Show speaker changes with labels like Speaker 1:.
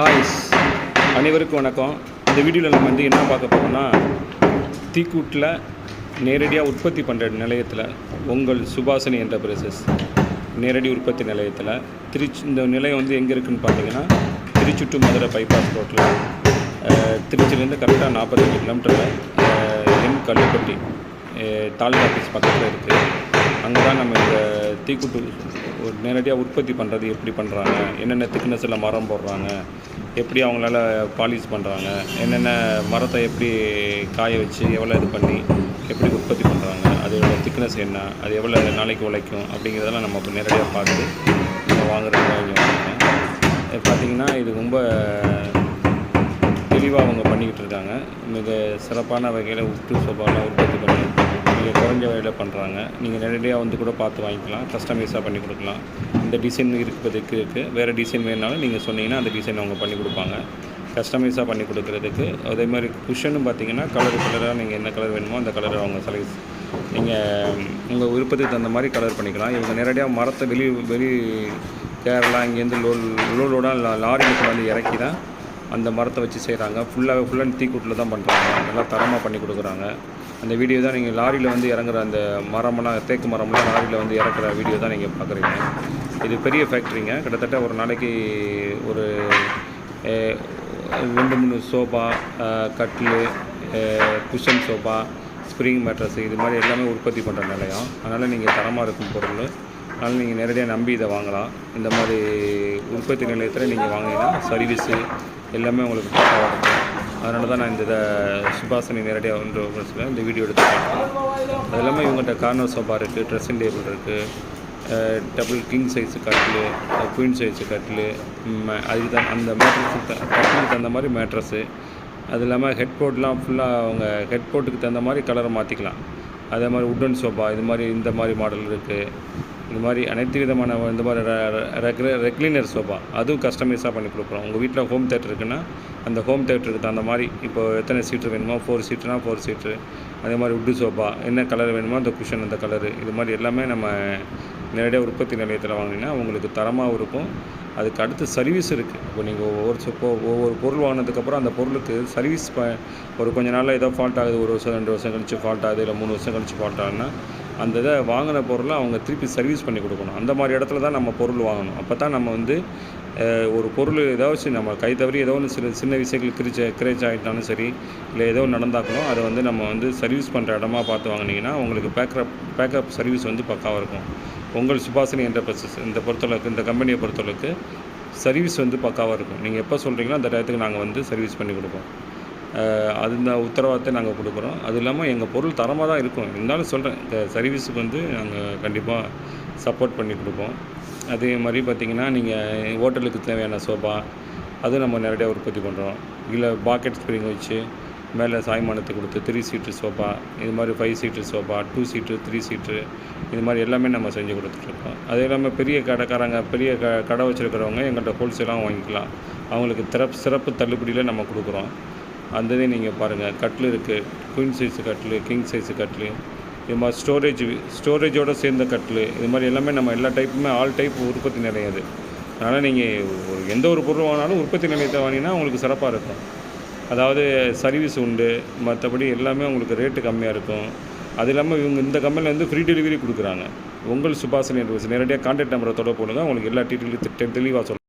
Speaker 1: ஹாய்ஸ் அனைவருக்கும் வணக்கம். இந்த வீடியோவில் நம்ம வந்து என்ன பார்க்க போகிறோம்னா தீக்கூட்டில் நேரடியாக உற்பத்தி பண்ணுற நிலையத்தில் உங்கள் சுபாசனி என்டர்பிரைசஸ் நேரடி உற்பத்தி நிலையத்தில் திருச்சி இந்த நிலையம் வந்து எங்கே இருக்குதுன்னு பார்த்தீங்கன்னா திருச்சுட்டு மதுரை பைபாஸ் ரோட்டில் திருச்சிலேருந்து கரெக்டாக நாற்பத்தஞ்சு கிலோமீட்டரில் எம் கல்லுப்பட்டி தாலுகா ஆஃபீஸ் பக்கத்தில் இருக்குது அங்கே தான் நம்ம இந்த தீக்குட்டு நேரடியாக உற்பத்தி பண்ணுறது எப்படி பண்ணுறாங்க என்னென்ன திக்னஸில் மரம் போடுறாங்க எப்படி அவங்களால பாலிஷ் பண்ணுறாங்க என்னென்ன மரத்தை எப்படி காய வச்சு எவ்வளோ இது பண்ணி எப்படி உற்பத்தி பண்ணுறாங்க அதோட திக்னஸ் என்ன? அது எவ்வளோ நாளைக்கு உழைக்கும்? அப்படிங்கிறதெல்லாம் நம்ம இப்போ நேரடியாக பார்த்து நம்ம வாங்குறது இங்கே பார்த்திங்கன்னா பார்த்தீங்கன்னா இது ரொம்ப தெளிவாக அவங்க பண்ணிக்கிட்டு இருக்காங்க. மிக சிறப்பான வகையில் உப்பு சோபாலாம் உற்பத்தி பண்ணி மிக குறைஞ்ச வகையில் பண்ணுறாங்க நீங்கள் நேரடியாக வந்து கூட பார்த்து வாங்கிக்கலாம். கஸ்டமைஸாக பண்ணி கொடுக்கலாம். இந்த டிசைன் இருப்பதுக்கு இருக்குது வேறு டிசைன் வேணுனாலும் நீங்கள் சொன்னீங்கன்னா அந்த டிசைன் அவங்க பண்ணி கொடுப்பாங்க. கஸ்டமைஸாக பண்ணி கொடுக்குறதுக்கு. அதே மாதிரி குஷனும் பார்த்தீங்கன்னா கலர் கலராக நீங்கள் என்ன கலர் வேணுமோ அந்த கலரை அவங்க செலக்ட் நீங்கள் உங்கள் விருப்பத்துக்கு தகுந்த மாதிரி கலர் பண்ணிக்கலாம். இவங்க நேரடியாக மரத்தை வெளி வெளி கேரளா இங்கேருந்து லோ லோ லோடாக லாரியில் கொண்டாந்து இறக்கி தான் அந்த மரத்தை வச்சு செய்கிறாங்க ஃபுல்லாக ஃபுல் அண்ட் தீக்கூட்டில் தான் பண்ணுறாங்க நல்லா தரமாக பண்ணி கொடுக்குறாங்க. அந்த வீடியோ தான் நீங்கள் லாரியில் வந்து இறங்குற அந்த மரமெல்லாம் தேக்கு மரம்லாம் லாரியில் வந்து இறக்குற வீடியோ தான் நீங்கள் பார்க்குறீங்க இது பெரிய ஃபேக்ட்ரிங்க கிட்டத்தட்ட ஒரு நாளைக்கு ஒரு ரெண்டு மூணு சோஃபா கட்டில் குஷன் சோஃபா ஸ்ப்ரிங் மேட்ரஸ் இது மாதிரி எல்லாமே உற்பத்தி பண்ணுற நிலையம். அதனால் நீங்கள் தரமாக இருக்கும் பொருள். அதனால் நீங்கள் நேரடியாக நம்பி இதை வாங்கலாம். இந்த மாதிரி உற்பத்தி நிலையத்தில் நீங்கள் வாங்கினீங்கன்னா சர்வீஸு எல்லாமே உங்களுக்கு பக்காவாக இருக்கும். அதனால தான் நான் இந்த இதை சுபாசனி நேரடியாக ஒன்று சொல்லுவேன் இந்த வீடியோ எடுத்து காட்டுறேன் அது இல்லாமல் இவங்கள்ட்ட கார்னர் சோஃபா இருக்குது ட்ரெஸ்ஸிங் டேபிள் இருக்குது டபுள் கிங் சைஸு கட்டில் குயின் சைஸு கட்டில் அதுக்கு தான் அந்த மேட்ரஸுக்கு கட்டிலுக்கு தகுந்த மாதிரி மேட்ரஸு அது இல்லாமல் ஹெட் போர்ட்லாம் ஃபுல்லாக அவங்க ஹெட் போர்ட்டுக்கு தகுந்த மாதிரி கலரை மாற்றிக்கலாம் அதே மாதிரி உட்டன் சோஃபா இது மாதிரி இந்த மாதிரி மாடல் இருக்குது இது மாதிரி அனைத்து விதமான இந்த மாதிரி ரெகுலர் ரெக்லினர் சோஃபா அதுவும் கஸ்டமைஸாக பண்ணி கொடுக்குறோம். உங்கள் வீட்டில் ஹோம் தேட்டர் இருக்குன்னா அந்த ஹோம் தேட்டருக்கு தகுந்த மாதிரி இப்போ எத்தனை சீட்ரு வேணுமோ ஃபோர் சீட்டுனா ஃபோர் சீட்ரு அதே மாதிரி உட்டு சோஃபா என்ன கலர் வேணுமோ அந்த குஷன் அந்த கலரு இது மாதிரி எல்லாமே நம்ம நேரடியாக உற்பத்தி நிலையத்தில் வாங்கினீங்கன்னா உங்களுக்கு தரமாகவும் இருக்கும். அதுக்கு அடுத்து சர்வீஸ் இருக்குது இப்போ நீங்கள் ஒவ்வொரு சொப்போ ஒவ்வொரு பொருள் வாங்கினதுக்கப்புறம் அந்த பொருளுக்கு சர்வீஸ் ப ஒரு கொஞ்ச நாளில் ஏதோ ஃபால்ட் ஆகுது ஒரு வருஷம் ரெண்டு வருஷம் கழிச்சு ஃபால்ட் ஆகுது இல்லை மூணு வருஷம் கழிச்சு ஃபால்ட் ஆகுதுன்னா அந்த இதை வாங்கின பொருளை அவங்க திருப்பி சர்வீஸ் பண்ணி கொடுக்கணும். அந்த மாதிரி இடத்துல தான் நம்ம பொருள் வாங்கணும். அப்போ தான் நம்ம வந்து ஒரு பொருள் ஏதாச்சும் நம்ம கை தவறி ஏதோ ஒன்று சில சின்ன விஷயங்கள் கிரிச்ச கிரேச் ஆகிட்டாலும் சரி இல்லை ஏதோ நடந்தாக்கணும் அதை வந்து நம்ம வந்து சர்வீஸ் பண்ணுற இடமா பார்த்து வாங்கினீங்கன்னா உங்களுக்கு பேக்கப் பேக்கப் சர்வீஸ் வந்து பக்காவாக இருக்கும். உங்கள் சுபாசினி என்டர்பிரைசஸ் இந்த பொறுத்தளவுக்கு இந்த கம்பெனியை பொறுத்தளவுக்கு சர்வீஸ் வந்து பக்காவாக இருக்கும். நீங்கள் எப்போ சொல்கிறீங்களோ அந்த டயத்துக்கு நாங்கள் வந்து சர்வீஸ் பண்ணி கொடுப்போம். அது இந்த உத்தரவாதத்தை நாங்கள் கொடுக்குறோம். அது இல்லாமல் எங்கள் பொருள் தரமாக தான் இருக்கும். இருந்தாலும் சொல்கிறேன் இந்த சர்வீஸுக்கு வந்து நாங்கள் கண்டிப்பாக சப்போர்ட் பண்ணி கொடுப்போம். அதே மாதிரி பார்த்திங்கன்னா நீங்கள் ஹோட்டலுக்கு தேவையான சோஃபா அதுவும் நம்ம நேரடியாக உற்பத்தி பண்ணுறோம் இல்லை பாக்கெட் ஸ்ப்ரிங் வச்சு மேலே சாய்மானத்தை கொடுத்து த்ரீ சீட்டு சோஃபா இது மாதிரி five seat sofa two seat three seat இது மாதிரி எல்லாமே நம்ம செஞ்சு கொடுத்துட்ருக்கோம் அது இல்லாமல் பெரிய கடைக்காரங்க பெரிய க கடை வச்சுருக்கிறவங்க எங்கள்கிட்ட ஹோல்சேலாகவும் வாங்கிக்கலாம். அவங்களுக்கு திறப்பு சிறப்பு தள்ளுபடியில் நம்ம கொடுக்குறோம். அந்த இதை நீங்கள் பாருங்கள் கட்டில் இருக்குது குயின் சைஸு கட்டில் கிங் சைஸு கட்டில். இது மாதிரி ஸ்டோரேஜ் ஸ்டோரேஜோடு சேர்ந்த கட்டில். இது மாதிரி எல்லாமே நம்ம எல்லா டைப்புமே ஆல் டைப் உற்பத்தி நிலையாது அதனால் நீங்கள் ஒரு எந்த ஒரு பொருள் வாங்கினாலும் உற்பத்தி நிலையத்தை வாங்கினா உங்களுக்கு சிறப்பாக இருக்கும். அதாவது சர்வீஸ் உண்டு. மற்றபடி எல்லாமே உங்களுக்கு ரேட்டு கம்மியாக இருக்கும். அது இல்லாமல் இவங்க இந்த கம்பெனியில் வந்து ஃப்ரீ டெலிவரி கொடுக்குறாங்க. உங்கள் சுபாஷினி நேரடியாக கான்டாக்ட் நம்பரை தொடர்பு பண்ணுங்கள் உங்களுக்கு எல்லா டீட்டெயிலும் தெளிவாக சொல்லுங்கள்